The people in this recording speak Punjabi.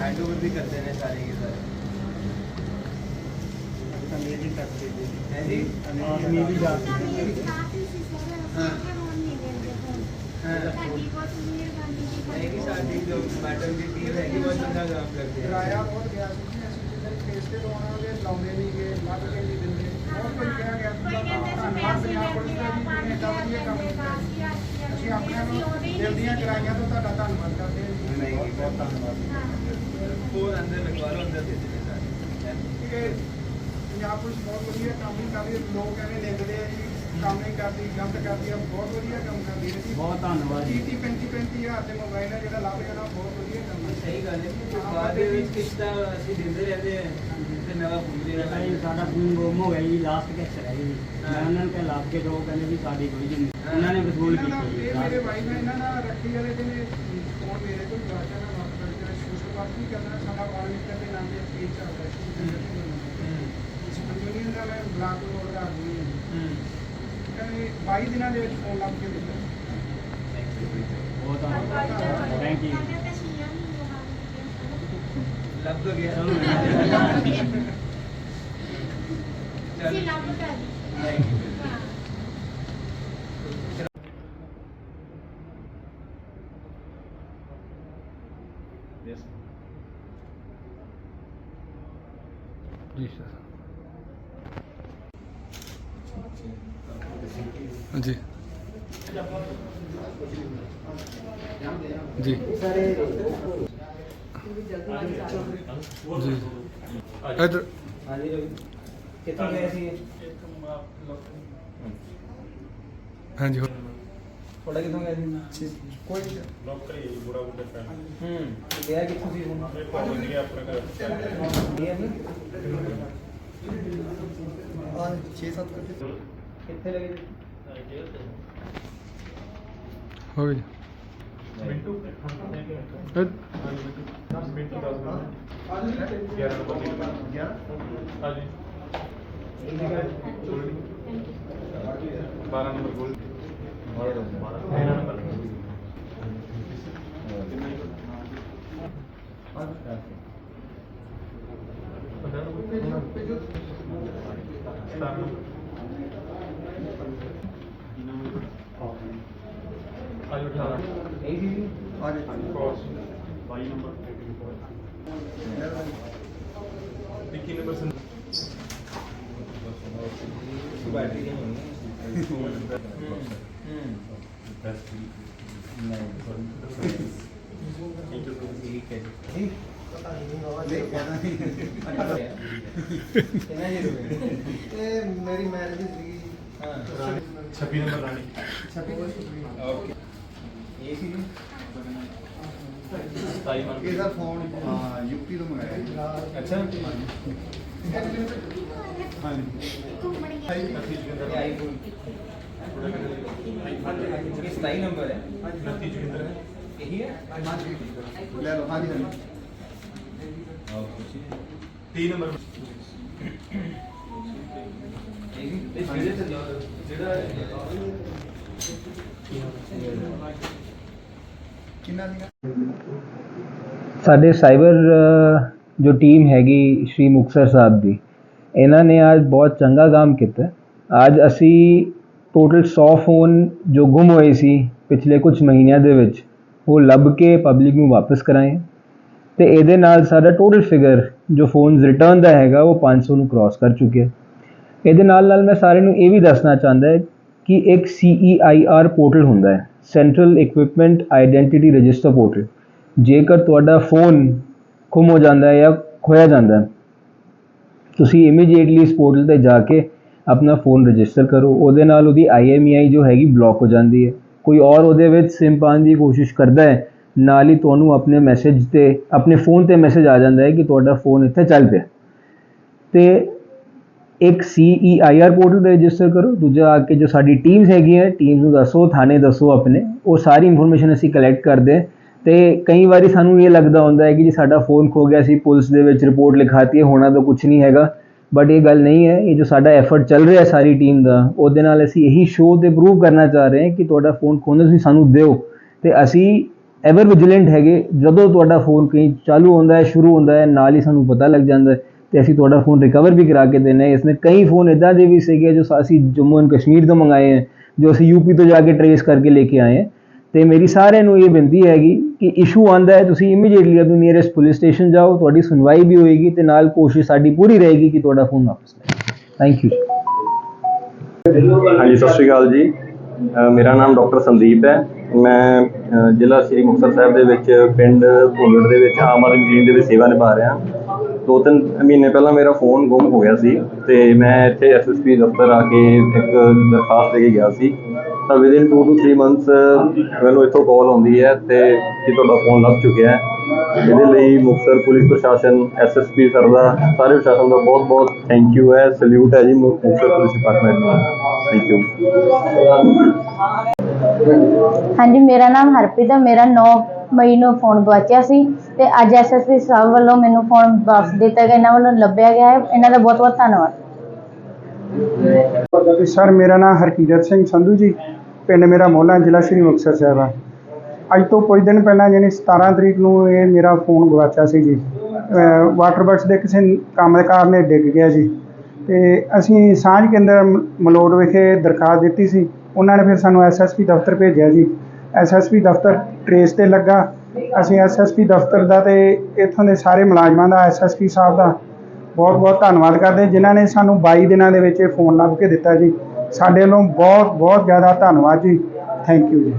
हैंड ओवर भी कर देने सारे के सारे। किराया बहुत गया पैसे तो उन्होंने लाने नहीं गए लग के नहीं दिंदे और कोई क्या गया हाँ। पे आप को नहीं काम ये काम ਦਾ ਆਪਣਿਆਂ ਨੂੰ ਦਿਲ ਦੀਆਂ ਗਹਿਰਾਈਆਂ ਤੋਂ ਤੁਹਾਡਾ ਧੰਨਵਾਦ ਕਰਦੇ ਹਾਂ ਜੀ। ਨਹੀਂ ਬਹੁਤ ਧੰਨਵਾਦ ਫੋਨ ਅੰਦਰ ਲਗਵਾ ਲਓ ਅੰਦਰ ਦੇ ਦੇਣੇ ਸਾਰੇ। ਪੰਜਾਬ ਪੁਲਿਸ ਬਹੁਤ ਵਧੀਆ ਕੰਮ ਹੀ ਕਰ ਰਹੀ ਹੈ। ਲੋਕ ਐਵੇਂ ਨਿੰਦਦੇ ਆ ਜੀ ਕੰਮ ਨਹੀਂ ਕਰਦੀ ਗਲਤ ਕਰਦੀ ਆ। ਬਹੁਤ ਵਧੀਆ ਕੰਮ ਕਰਦੀ ਹੈ ਜੀ। ਬਹੁਤ ਧੰਨਵਾਦ ਜੀ। 30 35 35 ਹਜ਼ਾਰ ਦੇ ਮੋਬਾਈਲ ਹੈ ਜਿਹੜਾ ਲੱਭ ਜਾਣਾ ਬਹੁਤ ਵਧੀਆ ਕੰਮ ਹੈ। ਸਹੀ ਗੱਲ ਹੈ ਕਿ ਬਾਅਦ ਦੇ ਵਿੱਚ ਕਿਸ਼ਤਾ ਅਸੀਂ ਦਿੰਦੇ ਰਹਿੰਦੇ ਹਾਂ ਤੇ ਨਵਾਂ ਫੋਨ ਦੇਣਾ ਸਾਡਾ ਜੀ ਸਾਡਾ ਫੋਨ ਗੁੰਮ ਹੋ ਗਿਆ ਜੀ ਲਾਸਟ ਕਿਸ਼ਤ ਰਹਿ ਗਈ ਜੀ ਮੈਂ ਉਹਨਾਂ ਨੂੰ ਕਿਹਾ ਲੱਭ ਕੇ ਦੋ ਕਹਿੰਦੇ ਵੀ ਸਾਡੀ ਕੋਈ ਨਹੀਂ ਉਹਨਾਂ ਨੇ ਵਸੂਲ ਇਹਨਾਂ ਦਾ- ਕੀਤੀ ਇਹ ਮੇਰੇ ਜੀ ਭਾਈ ਨੇ ਇਹਨਾਂ ਦਾ ਰੱਖੀ ਵਾਲੇ ਦਿਨ ਫੋਨ ਮੇਰੇ ਕੋਲ ਜਾਚਾ ਨਾ ਵਾਪਸ ਕਰ ਜਿਹੜਾ ਸੋਸ਼ਲ ਵਰਕ ਵੀ ਕਰਨਾ ਸਾਡਾ ਵਾਲਮੀਕ ਦੇ ਨਾਮ ਤੇ ਪੇਜ ਚੱਲਦਾ ਹੈ ਇਸ ਯੂਨੀਅਨ ਦਾ ਮੈਂ ਬਲਾਕ ਰੋਡ ਦਾ ਆਦਮੀ ਹਾਂ ਕਹਿੰਦੇ 22 ਦਿਨਾਂ ਦੇ ਵਿੱਚ ਫੋਨ ਲੱਭ ਕੇ ਦਿੱਤਾ ਬਹੁਤ ਧੰਨਵਾਦ ਥੈਂਕ ਯੂ ਲੱਭ ਤਾਂ ਗਿਆ ਜੀ ਸਰ ਜੀ ਜੀ। ਜੀ। ਇਧਰ। ਹਾਂਜੀ ਰਵੀ ਕਿੱਥੋਂ ਗਏ ਸੀ ਹਾਂਜੀ ਤੁਹਾਡਾ ਕਿੱਥੋਂ ਗਿਆ ਸੀ ਕੋਈ ਨੌਕਰੀ ਬੁੜਾ ਬੁੱਢੇ ਫੈਨ ਹੂੰ ਗਿਆ ਕਿੱਥੋਂ ਸੀ ਹੁਣ ਇਹ ਪਾਉਂ ਜੀ ਆਪਣੇ ਘਰ ਇਹ ਨਹੀਂ ਆ 6 7 ਕਰਕੇ ਕਿੱਥੇ ਲੱਗੇ ਹੋ ਗਈ ਮਿੰਟੂ ਮਿੰਟੂ ਮਿੰਟੂ 10 ਮਿੰਟ 11 ਤੋਂ 11 ਹਾਂਜੀ 12 ਨੰਬਰ ਗੋਲ ਨੰਬਰ ਪੰਦਰਾਂ ਨੰਬਰ ਸਤਾਰਾਂ ਨੰਬਰ ਆਜੋ 18 ਇਹ ਸੀ ਜੀ ਆ ਜੇ ਕ੍ਰੋਸ 22 ਨੰਬਰ 21 ਨੰਬਰ ਸੰ ਬੈਟਰੀ ਨਹੀਂ ਹੋਣੀ ਇਹ ਮੇਰੀ ਮੈਰਿਜ ਸੀਗੀ ਹਾਂ 26 ਨੰਬਰ ਰਾਣੀ। ਛੱਬੀ ਓਕੇ ਇਹ ਸੀ ਜੀ 27 ਨੰਬਰ ਇਹਦਾ ਫੋਨ ਹਾਂ ਯੂਪੀ ਤੋਂ ਮੰਗਾਇਆ। ਅੱਛਾ। ਇਹ 27 ਨੰਬਰ ਹੈ ਇਹੀ ਹੈ ਲੈ ਲਓ ਹਾਂਜੀ ਹਾਂਜੀ 30 ਨੰਬਰ ਸਾਡੇ ਸਾਈਬਰ ਜੋ ਟੀਮ ਹੈਗੀ ਸ਼੍ਰੀ ਮੁਕਤਸਰ ਸਾਹਿਬ ਦੀ, ਇਹਨਾਂ ਨੇ ਅੱਜ ਬਹੁਤ ਚੰਗਾ ਕੰਮ ਕੀਤਾ। ਅੱਜ ਅਸੀਂ ਟੋਟਲ 100 ਫੋਨ ਜੋ ਗੁੰਮ ਹੋਏ ਸੀ ਪਿਛਲੇ ਕੁਝ ਮਹੀਨਿਆਂ ਦੇ ਵਿੱਚ, ਉਹ ਲੱਭ ਕੇ ਪਬਲਿਕ ਨੂੰ ਵਾਪਸ ਕਰਾਏ। ਤੇ ਇਹਦੇ ਨਾਲ ਸਾਡਾ ਟੋਟਲ ਫਿਗਰ ਜੋ ਫੋਨਸ ਰਿਟਰਨ ਦਾ ਹੈਗਾ, ਉਹ 500 ਨੂੰ ਕ੍ਰਾਸ ਕਰ ਚੁੱਕਿਆ। ਇਹਦੇ ਨਾਲ ਨਾਲ ਮੈਂ ਸਾਰਿਆਂ ਨੂੰ ਇਹ ਵੀ ਦੱਸਣਾ ਚਾਹੁੰਦਾ ਹੈ ਕਿ ਇੱਕ CEIR ਪੋਰਟਲ ਹੁੰਦਾ ਹੈ central equipment identity register portal ਜੇਕਰ ਤੁਹਾਡਾ ਫੋਨ ਗੁੰਮ ਹੋ ਜਾਂਦਾ ਹੈ ਜਾਂ ਖੋਇਆ ਜਾਂਦਾ ਹੈ। ਤੁਸੀਂ ਇਮੀਡੀਏਟਲੀ ਇਸ ਪੋਰਟਲ ਤੇ ਜਾ ਕੇ ਆਪਣਾ ਫੋਨ ਰਜਿਸਟਰ ਕਰੋ। ਉਹਦੇ ਨਾਲ ਉਹਦੀ IMEI ਜੋ ਹੈਗੀ ਬਲੌਕ ਹੋ ਜਾਂਦੀ ਹੈ। ਕੋਈ ਔਰ ਉਹਦੇ ਵਿੱਚ ਸਿਮ ਪਾਉਣ ਦੀ ਕੋਸ਼ਿਸ਼ ਕਰਦਾ ਹੈ, ਨਾਲ ਹੀ ਤੁਹਾਨੂੰ ਆਪਣੇ ਮੈਸੇਜ ਤੇ, ਆਪਣੇ ਫੋਨ ਤੇ ਮੈਸੇਜ ਆ ਜਾਂਦਾ ਹੈ ਕਿ ਤੁਹਾਡਾ ਫੋਨ ਇੱਥੇ ਚੱਲ ਪਿਆ। ਤੇ ਇੱਕ CEIR ਪੋਰਟਲ ਤੇ ਰਜਿਸਟਰ ਕਰੋ। ਦੂਜਾ ਆ ਕੇ ਜੋ ਸਾਡੀ ਟੀਮਸ ਹੈਗੀਆਂ ਟੀਮਸ ਨੂੰ ਦੱਸੋ, ਥਾਣੇ ਦੱਸੋ ਆਪਣੇ। ਉਹ ਸਾਰੀ ਇਨਫੋਰਮੇਸ਼ਨ ਅਸੀਂ ਕਲੈਕਟ ਕਰਦੇ ਹਾਂ। ਤੇ ਕਈ ਵਾਰੀ ਸਾਨੂੰ ਇਹ ਲੱਗਦਾ ਹੁੰਦਾ ਹੈ ਕਿ ਜੀ ਸਾਡਾ ਫੋਨ ਖੋ ਗਿਆ ਸੀ, ਪੁਲਿਸ ਦੇ ਵਿੱਚ ਰਿਪੋਰਟ ਲਿਖਾਤੀ ਹੈ, ਹੋਣਾ ਤਾਂ ਕੁਝ ਨਹੀਂ ਹੈਗਾ। ਬਟ ਇਹ ਗੱਲ ਨਹੀਂ ਹੈ, ਇਹ ਜੋ ਸਾਡਾ ਐਫਰਟ ਚੱਲ ਰਿਹਾ ਸਾਰੀ ਟੀਮ ਦਾ, ਉਹਦੇ ਨਾਲ ਅਸੀਂ ਇਹੀ ਸ਼ੋਅ ਤੇ ਪ੍ਰੂਵ ਕਰਨਾ ਚਾਹ ਰਹੇ ਹਾਂ ਕਿ ਤੁਹਾਡਾ ਫੋਨ ਖੋਹਣਾ ਤੁਸੀਂ ਸਾਨੂੰ ਦਿਓ। ਤੇ ਅਸੀਂ ਐਵਰ ਵਿਜੀਲੈਂਟ ਹੈਗੇ, ਜਦੋਂ ਤੁਹਾਡਾ ਫੋਨ ਕहीं ਚਾਲੂ ਹੁੰਦਾ ਹੈ, ਸ਼ੁਰੂ ਹੁੰਦਾ ਹੈ, ਨਾਲ ਹੀ ਸਾਨੂੰ ਪਤਾ ਲੱਗ ਜਾਂਦਾ ਹੈ ਤੇ ਅਸੀਂ ਤੁਹਾਡਾ ਫੋਨ ਰਿਕਵਰ ਵੀ ਕਰਾ ਕੇ ਦੇਣਾ ਹੈ। ਇਸਨੇ ਕਈ ਫੋਨ ਇਦਾਂ ਦੇ ਵੀ ਸੀਗੇ ਜੋ ਅਸੀਂ ਜੰਮੂ ਐਂਡ ਕਸ਼ਮੀਰ ਤੋਂ ਮੰਗਾਏ ਹੈ, ਜੋ ਅਸੀਂ ਯੂਪੀ ਤੋਂ ਜਾ ਕੇ ਟਰੇਸ ਕਰਕੇ ਲੈ ਕੇ ਆਏ ਹਾਂ। ਤੇ ਮੇਰੀ ਸਾਰਿਆਂ ਨੂੰ ਇਹ ਬੇਨਤੀ ਹੈਗੀ ਕਿ ਇਸ਼ੂ ਆਂਦਾ ਹੈ, ਤੁਸੀਂ ਇਮੀਡੀਏਟਲੀ ਆਪਣੀ ਨੀਅਰੈਸਟ ਪੁਲਿਸ ਸਟੇਸ਼ਨ ਜਾਓ, ਤੁਹਾਡੀ ਸੁਣਵਾਈ ਵੀ ਹੋਏਗੀ ਤੇ ਨਾਲ ਕੋਸ਼ਿਸ਼ ਸਾਡੀ ਪੂਰੀ ਰਹੇਗੀ ਕਿ ਤੁਹਾਡਾ ਫੋਨ ਵਾਪਸ ਲੈ ਥੈਂਕ ਯੂ ਹਾਂਜੀ, ਸਤਿ ਸ਼੍ਰੀ ਅਕਾਲ ਜੀ। ਮੇਰਾ ਨਾਮ ਡਾਕਟਰ ਸੰਦੀਪ ਹੈ। ਮੈਂ ਜ਼ਿਲ੍ਹਾ ਸ੍ਰੀ ਮੁਕਤਸਰ ਸਾਹਿਬ ਦੇ ਵਿੱਚ, ਪਿੰਡ ਭੁੱਲੜ ਦੇ ਵਿੱਚ ਆਮ ਆਦਮੀ ਟੀਮ ਦੇ ਵਿੱਚ ਸੇਵਾ ਨਿਭਾ ਰਿਹਾ। ਦੋ ਤਿੰਨ ਮਹੀਨੇ ਪਹਿਲਾਂ ਮੇਰਾ ਫੋਨ ਗੁੰਮ ਹੋ ਗਿਆ ਸੀ ਤੇ ਮੈਂ ਇੱਥੇ ਐਸਐਸਪੀ ਦਫ਼ਤਰ ਆ ਕੇ ਇੱਕ ਦਰਖਾਸਤ ਦੇ ਕੇ ਗਿਆ ਸੀ। ਤਾਂ ਵਿਦਿਨ 2 ਟੂ 3 ਮੰਥਸ ਮੈਨੂੰ ਇੱਥੋਂ ਕਾਲ ਆਉਂਦੀ ਹੈ ਤੇ ਕਿ ਤੁਹਾਡਾ ਫੋਨ ਲੱਭ ਚੁੱਕਿਆ ਹੈ। ਇਹਦੇ ਲਈ ਮੁਕਤਸਰ ਪੁਲਿਸ ਪ੍ਰਸ਼ਾਸਨ ਐਸਐਸਪੀ ਸਰ ਦਾ, ਸਾਰੇ ਪ੍ਰਸ਼ਾਸਨ ਦਾ ਬਹੁਤ ਬਹੁਤ ਥੈਂਕ ਯੂ ਹੈ। ਸਲੂਟ ਹੈ ਜੀ ਮੁ- ਮੁਕਤਸਰ ਪੁਲਿਸ ਡਿਪਾਰਟਮੈਂਟ ਨੂੰ। ਥੈਂਕ ਯੂ ਹਾਂਜੀ, ਮੇਰਾ ਨਾਮ ਹਰਪ੍ਰੀਤ ਹੈ ਮੇਰਾ 9 ਮਈ ਨੂੰ ਫੋਨ ਗਵਾਚਿਆ ਸੀ ਤੇ ਅੱਜ ਐਸਐਸਪੀ ਸਾਹਿਬ ਵੱਲੋਂ ਮੈਨੂੰ ਫੋਨ ਵਾਪਸ ਦਿੱਤਾ ਗਿਆ। ਇਹਨਾਂ ਵੱਲੋਂ ਲੱਭਿਆ ਗਿਆ ਹੈ। ਇਹਨਾਂ ਦਾ ਬਹੁਤ ਬਹੁਤ ਧੰਨਵਾਦ। ਸਰ, ਮੇਰਾ ਨਾਮ ਹਰਕੀਰਤ ਸਿੰਘ ਸੰਧੂ ਜੀ। ਪਿੰਡ ਮੇਰਾ ਮੋਲਾ ਜ਼ਿਲ੍ਹਾ ਸ਼੍ਰੀ ਮੁਕਤਸਰ ਸਾਹਿਬ ਆ। ਅੱਜ ਤੋਂ ਕੁਝ ਦਿਨ ਪਹਿਲਾਂ, ਯਾਨੀ 17 ਤਰੀਕ ਨੂੰ ਇਹ ਮੇਰਾ ਫੋਨ ਗਵਾਚਿਆ ਸੀ ਜੀ। ਵਾਟਰ ਬਕਸ ਦੇ ਕਿਸੇ ਕੰਮ ਦੇ ਕਾਰਨ ਇਹ ਡਿੱਗ ਗਿਆ ਜੀ। ਤੇ ਅਸੀਂ ਸਾਂਝ ਕੇਂਦਰ ਮ- ਮਲੋਟ ਵਿਖੇ ਦਰਖਾਸਤ ਦਿੱਤੀ ਸੀ ਉਹਨਾਂ ਨੇ ਫਿਰ ਸਾਨੂੰ ਐਸਐਸਪੀ ਦਫ਼ਤਰ ਭੇਜਿਆ ਜੀ। ਐਸਐਸਪੀ ਦਫ਼ਤਰ ਟਰੇਸ ਤੇ ਲੱਗਾ। ਅਸੀਂ ਐਸਐਸਪੀ ਦਫ਼ਤਰ ਦਾ ਤੇ ਇੱਥੋਂ ਦੇ ਸਾਰੇ ਮੁਲਾਜ਼ਮਾਂ ਦਾ ਐਸਐਸਪੀ ਸਾਹਿਬ ਦਾ ਬਹੁਤ ਬਹੁਤ ਧੰਨਵਾਦ ਕਰਦੇ ਜਿਨ੍ਹਾਂ ਨੇ ਸਾਨੂੰ 22 ਦਿਨਾਂ ਦੇ ਵਿੱਚ ਇਹ ਫੋਨ ਲੱਭ ਕੇ ਦਿੱਤਾ ਜੀ। ਸਾਡੇ ਵੱਲੋਂ ਬਹੁਤ ਬਹੁਤ ਜ਼ਿਆਦਾ ਧੰਨਵਾਦ ਜੀ। ਥੈਂਕ ਯੂ ਜੀ।